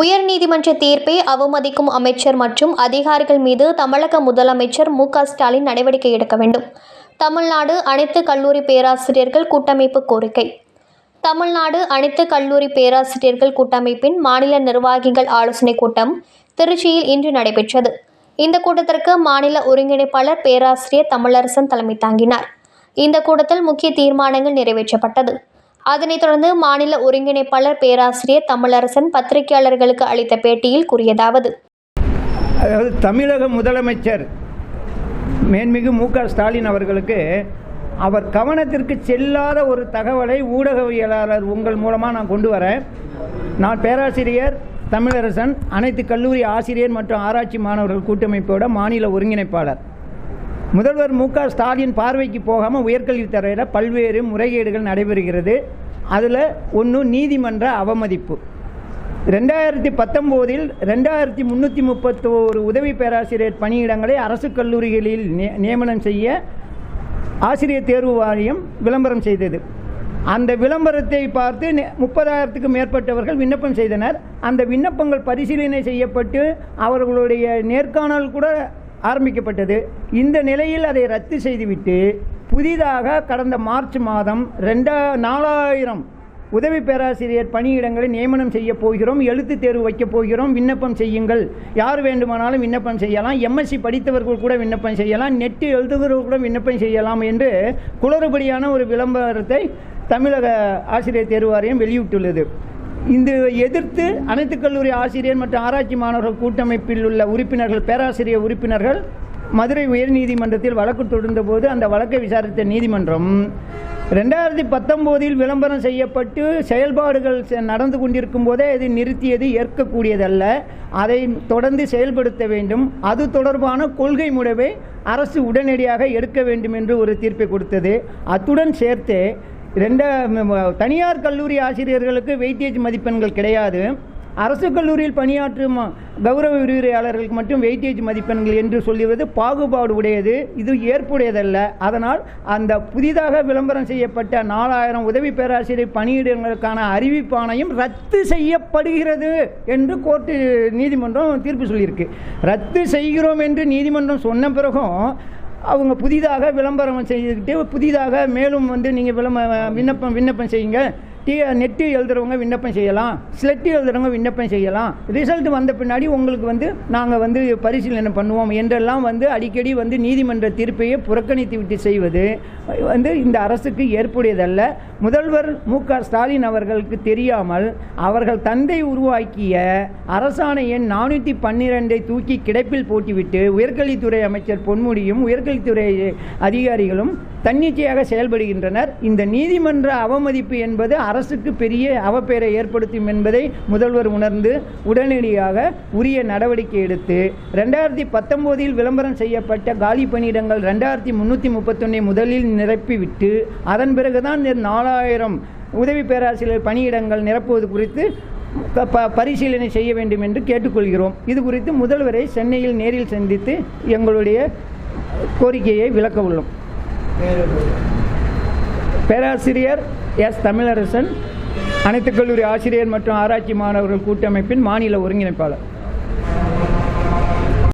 உயர்நீதிமன்ற தீர்ப்பை அவமதிக்கும் அமைச்சர் மற்றும் அதிகாரிகள் மீது தமிழக முதலமைச்சர் மு க ஸ்டாலின் நடவடிக்கை எடுக்க வேண்டும். தமிழ்நாடு அனைத்து கல்லூரி பேராசிரியர்கள் கூட்டமைப்பு கோரிக்கை. தமிழ்நாடு அனைத்து கல்லூரி பேராசிரியர்கள் கூட்டமைப்பின் மாநில நிர்வாகிகள் ஆலோசனைக் கூட்டம் திருச்சியில் இன்று நடைபெற்றது. இந்த கூட்டத்திற்கு மாநில ஒருங்கிணைப்பாளர் பேராசிரியர் தமிழரசன் தலைமை தாங்கினார். இந்த கூட்டத்தில் முக்கிய தீர்மானங்கள் நிறைவேற்றப்பட்டது. அதனைத் தொடர்ந்து மாநில ஒருங்கிணைப்பாளர் பேராசிரியர் தமிழரசன் பத்திரிகையாளர்களுக்கு அளித்த பேட்டியில் கூறியதாவது. அதாவது தமிழக முதலமைச்சர் மேன்மிகு மு க ஸ்டாலின் அவர்களுக்கு அவர் கவனத்திற்கு செல்லாத ஒரு தகவலை ஊடகவியலாளர் உங்கள் மூலமாக நான் கொண்டு வரேன் நான் பேராசிரியர் தமிழரசன் அனைத்து கல்லூரி ஆசிரியர் மற்றும் ஆராய்ச்சி மாணவர்கள் கூட்டமைப்போட மாநில ஒருங்கிணைப்பாளர். முதல்வர் மு க ஸ்டாலின் பார்வைக்கு போகாமல் உயர்கல்வித்துறையில் பல்வேறு முறைகேடுகள் நடைபெறுகிறது. அதில் ஒன்று நீதிமன்ற அவமதிப்பு. ரெண்டாயிரத்தி பத்தொம்போதில் ரெண்டாயிரத்தி முந்நூற்றி முப்பத்தோரு உதவி பேராசிரியர் பணியிடங்களை அரசு கல்லூரிகளில் நியமனம் செய்ய ஆசிரியர் தேர்வு வாரியம் விளம்பரம் செய்தது. அந்த விளம்பரத்தை பார்த்து முப்பதாயிரத்துக்கும் முப்பதாயிரத்துக்கு மேற்பட்டவர்கள் விண்ணப்பம் செய்தனர். அந்த விண்ணப்பங்கள் பரிசீலனை செய்யப்பட்டு அவர்களுடைய நேர்காணல் கூட ஆரம்பிக்கப்பட்டது. இந்த நிலையில் அதை ரத்து செய்துவிட்டு புதிதாக கடந்த மார்ச் மாதம் ரெண்டா நாலாயிரம் உதவி பேராசிரியர் பணியிடங்களை நியமனம் செய்ய போகிறோம். எழுத்து தேர்வு வைக்கப் போகிறோம். விண்ணப்பம் செய்யுங்கள். யார் வேண்டுமானாலும் விண்ணப்பம் செய்யலாம். எம்எஸ்சி படித்தவர்கள் கூட விண்ணப்பம் செய்யலாம். நெட்டு எழுதுகிறவர்கள் கூட விண்ணப்பம் செய்யலாம் என்று குளறுபடியான ஒரு விளம்பரத்தை தமிழக ஆசிரியர் தேர்வு வாரியம் வெளியிட்டுள்ளது. இந்த எதிர்த்து அனைத்து கல்லூரி ஆசிரியர் மற்றும் ஆராய்ச்சி மாணவர்கள் கூட்டமைப்பில் உள்ள உறுப்பினர்கள் பேராசிரியர் உறுப்பினர்கள் மதுரை உயர்நீதிமன்றத்தில் வழக்கு தொடர்ந்தபோது அந்த வழக்கை விசாரித்த நீதிமன்றம் ரெண்டாயிரத்தி பத்தொம்போதில் விளம்பரம் செய்யப்பட்டு செயல்பாடுகள் செ- நடந்து கொண்டிருக்கும் போதே இது நிறுத்தியது ஏற்கக்கூடியதல்ல. அதை தொடர்ந்து செயல்படுத்த வேண்டும். அது தொடர்பான கொள்கை முடிவை அரசு உடனடியாக எடுக்க வேண்டும் என்று ஒரு தீர்ப்பை கொடுத்தது. அத்துடன் சேர்த்து ரெண்ட தனியார் கல்லூரி ஆசிரியர்களுக்கு வெயிட்டேஜ் மதிப்பெண்கள் கிடையாது. அரசு கல்லூரியில் பணியாற்றும் கௌரவ விரிவுரையாளர்களுக்கு மட்டும் வெயிட்டேஜ் மதிப்பெண்கள் என்று சொல்லுவது பாகுபாடு உடையது. இது ஏற்புடையதல்ல. அதனால் அந்த புதிதாக விளம்பரம் செய்யப்பட்ட நாலாயிரம் உதவி பேராசிரியர் பணியிடங்களுக்கான அறிவிப்பாணையும் ரத்து செய்யப்படுகிறது என்று கோர்ட்டு நீதிமன்றம் தீர்ப்பு சொல்லியிருக்கு. ரத்து செய்கிறோம் என்று நீதிமன்றம் சொன்ன பிறகும் அவங்க புதிதாக விளம்பரம் செய்துக்கிட்டு புதிதாக மேலும் வந்து நீங்கள் விளம்ப விண்ணப்பம் விண்ணப்பம் செய்யுங்க. டி நெட்டு எழுதுறவங்க விண்ணப்பம் செய்யலாம். ஸ்லெட்டு எழுதுறவங்க விண்ணப்பம் செய்யலாம். ரிசல்ட் வந்த பின்னாடி உங்களுக்கு வந்து நாங்கள் வந்து பரிசீலனை பண்ணுவோம் என்றெல்லாம் வந்து அடிக்கடி வந்து நீதிமன்ற தீர்ப்பையே புறக்கணித்து விட்டு செய்வது வந்து இந்த அரசுக்கு ஏற்புடையதல்ல. முதல்வர் மு க ஸ்டாலின் அவர்களுக்கு தெரியாமல் அவர்கள் தந்தை உருவாக்கிய அரசாணை எண் நானூற்றி பன்னிரெண்டை தூக்கி கிடப்பில் போட்டுவிட்டு உயர்கல்வித்துறை அமைச்சர் பொன்முடியும் உயர்கல்வித்துறை அதிகாரிகளும் தன்னிச்சையாக செயல்படுகின்றனர். இந்த நீதிமன்ற அவமதிப்பு என்பது அரசுக்கு பெரிய அவப்பெயரை ஏற்படுத்தும் என்பதை முதல்வர் உணர்ந்து உடனடியாக உரிய நடவடிக்கை எடுத்து ரெண்டாயிரத்தி பத்தொம்போதில் விளம்பரம் செய்யப்பட்ட காலி பணியிடங்கள் ரெண்டாயிரத்தி முந்நூற்றி முப்பத்தொன்னை முதலில் நிரப்பிவிட்டு அதன் பிறகுதான் நாலாயிரம் உதவி பேராசிரியர் பணியிடங்கள் நிரப்புவது குறித்து ப- ப- பரிசீலனை செய்ய வேண்டும் என்று கேட்டுக்கொள்கிறோம். இது குறித்து முதல்வரை சென்னையில் நேரில் சந்தித்து எங்களுடைய கோரிக்கையை விளக்க உள்ளோம். பேராசிரியர் எஸ் தமிழரசன் அனைத்து கல்லூரி ஆசிரியர் மற்றும் ஆராய்ச்சி மாணவர்கள் கூட்டமைப்பின் மாநில ஒருங்கிணைப்பாளர்.